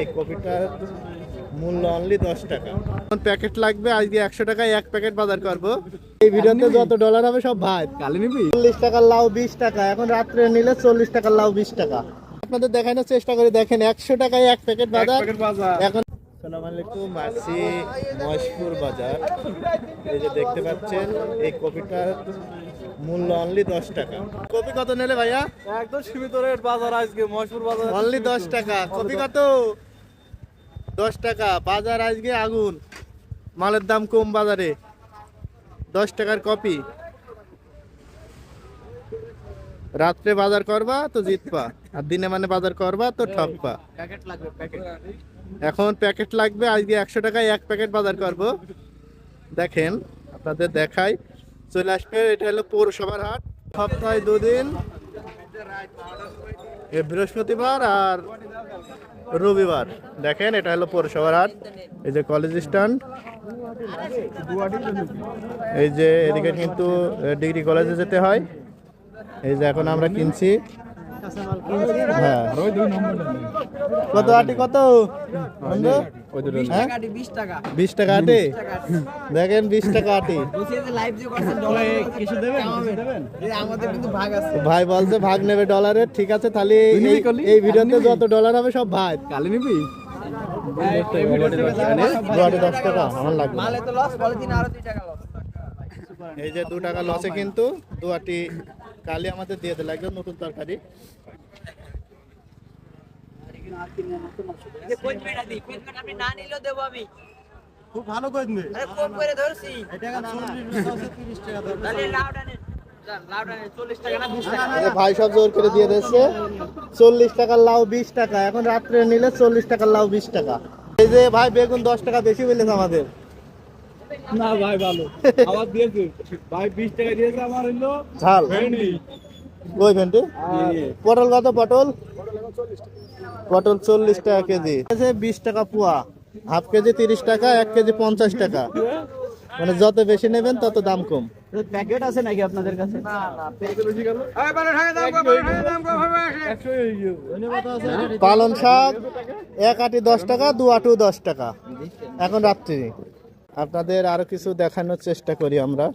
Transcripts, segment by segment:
এই কপিটার মূল্য অনলি দশ টাকা। প্যাকেট লাগবে আজকে একশো টাকায় এক প্যাকেট বাজার করব। এই ভিডিওতে যত ডলার হবে সব ভাত। কালি নিবি? চল্লিশ টাকার লাউ বিশ টাকা এখন রাত্রে নিলে চল্লিশ টাকার লাউ বিশ টাকা। আপনাদের দেখানোর চেষ্টা করে দেখেন একশো টাকায় এক প্যাকেট বাজার। বাজার। এখন আছি মহেশপুর বাজার। এই যে দেখতে পাচ্ছেন এই কপিটার মূল্য অনলি দশ টাকা। কপি কত নিলে ভাইয়া? একদম সীমিত রেট বাজার আজকে মহেশপুর বাজার। অনলি দশ টাকা। কপি কত? দশ টাকা। বাজার আজকে আগুন। মালের দাম কম বাজারে। দশ টাকার কপি। রাত্রে বাজার করবা তো জিতবা। আর দিনে মানে বাজার করবা তো প্যাকেট। এখন প্যাকেট লাগবে আজকে একশো টাকায় এক প্যাকেট বাজার করব। দেখেন আপনাদের দেখাই। চলে আসবে এটা হলো পৌরসভার হাট। সপ্তাহে দুদিন। বৃহস্পতিবার আর রবিবার। দেখেন, এটা হলো পৌরসভার হাট। এই যে কলেজ স্ট্যান্ড এই যে এদিকে কিন্তু ডিগ্রি কলেজে যেতে হয়। এই যে এখন আমরা কিনছি। হ্যাঁ। কত আটি, কত? হ্যাঁ? বিশ টাকা বিশ দেখেন বিশ টাকা আটি। লাইভ যে করছেন কিছু দেবেন? আমাদের কিন্তু ভাগ আছে। ভাই বলছে ভাগ নেবে ডলারের ঠিক আছে তাহলে এই- ভিডিওতে যত ডলার হবে সব ভাই কালি নিবি? দশ টাকা আমার লাগবে। মালে তো লস বলে দিন আরও দুই টাকা লস এই যে দু টাকা লসে কিন্তু দুয়াটি কালি আমাদের দিয়ে দিলে একদম নতুন তরকারি। আপনি না নিলেও দেবো আমি। খুব ভালো করে আরে কম ধরছি। টাকা ভাই সব জোর করে দিয়ে দিচ্ছে চল্লিশ টাকার লাউ বিশ টাকা। এখন রাত্রে নিলে চল্লিশ টাকার লাউ বিশ টাকা। এই যে ভাই বেগুন দশ টাকা বেশি বলেছে আমাদের। না ভাই ভালো। আবার দিয়েছে। ভাই বিশ টাকা দিয়েছে আমার হইল ঝাল। ভেন্ডি। ওই ভেন্টি পটল কত পটল? পটল চল্লিশ টাকা কেজি। বিশ টাকা পোয়া। হাফ কেজি তিরিশ টাকা এক কেজি পঞ্চাশ টাকা। মানে যত বেশি নেবেন তত দাম কম। প্যাকেট আছে নাকি আপনাদের কাছে? না না প্যাকেট বেশি গেল পালন শাক এক আটি দশ টাকা দু আটু দশ টাকা। এখন রাত্রি। আপনাদের আরও কিছু দেখানোর চেষ্টা করি আমরা।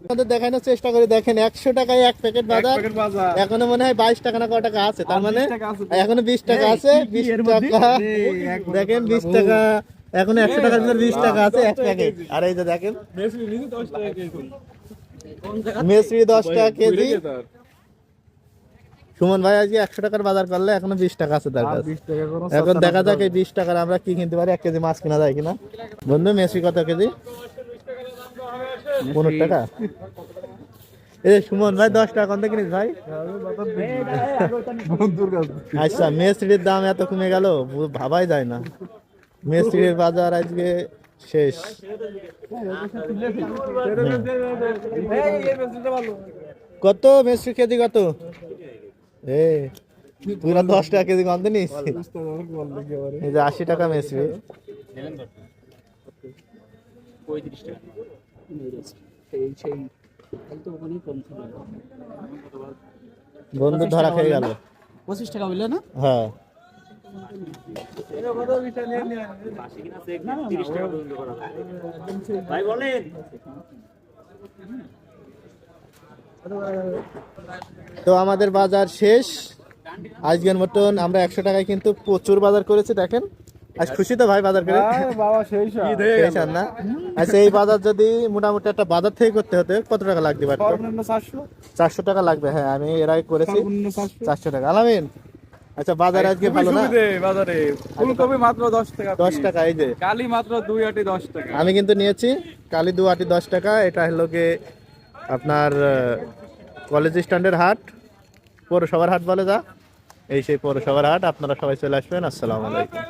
আপনাদের দেখানোর চেষ্টা করি। দেখেন একশো টাকায় এক প্যাকেট বাজার। এখনও মনে হয় বাইশ টাকা না কত টাকা আছে। তার মানে 20 টাকা আছে। এখনও বিশ টাকা আছে বিশ টাকা। দেখেন বিশ টাকা। এখন একশো টাকার ভিতরে বিশ টাকা আছে এক প্যাকেট। আর এই যে দেখেন দশ টাকা কেজি মেসরি দশ টাকা কেজি। সুমন ভাই আজকে একশো টাকার বাজার করলে এখনও বিশ টাকা আছে তার কাছে। এখন দেখা যাক এই বিশ টাকার আমরা কি কিনতে পারি এক কেজি মাছ কিনা যায় কিনা। বন্ধু মেসি কত কেজি? পনেরো টাকা? এ সুমন ভাই দশ টাকা কত কিনিস ভাই? আচ্ছা মেসরির দাম এত কমে গেল ভাবাই যায় না। মেসরির বাজার আজকে শেষ। কত? মেসরি কেজি কত? এ পুরা দশ টাকা কেজি কত নিস? এই যে আশি টাকা। মেসরি বন্ধু ধরা খেয়ে গেল। পঁচিশ টাকা বললে না? হ্যাঁ। তো আমাদের বাজার শেষ। আজকের মতন আমরা একশো টাকায় কিন্তু প্রচুর বাজার করেছি দেখেন। আজ খুশি তো ভাই বাজার করে? বাবা সেই পেয়েছেন না? আচ্ছা এই বাজার যদি মোটামুটি একটা বাজার থেকে করতে হতে কত টাকা লাগতে পারতো? চারশো। টাকা লাগবে হ্যাঁ আমি এর আগে করেছি। চারশো। টাকা। আলামিন আচ্ছা বাজার আজকে ভালো না? বাজারে। ফুলকপি মাত্র দশ টাকা দশ টাকা এই যে। কালি মাত্র দুই আটি দশ টাকা। আমি কিন্তু নিয়েছি কালি দু আটি দশ টাকা। এটা হলো গিয়ে আপনার কলেজ স্ট্যান্ডের হাট পৌরসভার হাট বলে যা। এই সেই পৌরসভার হাট আপনারা সবাই চলে আসবেন। আসসালামু আলাইকুম।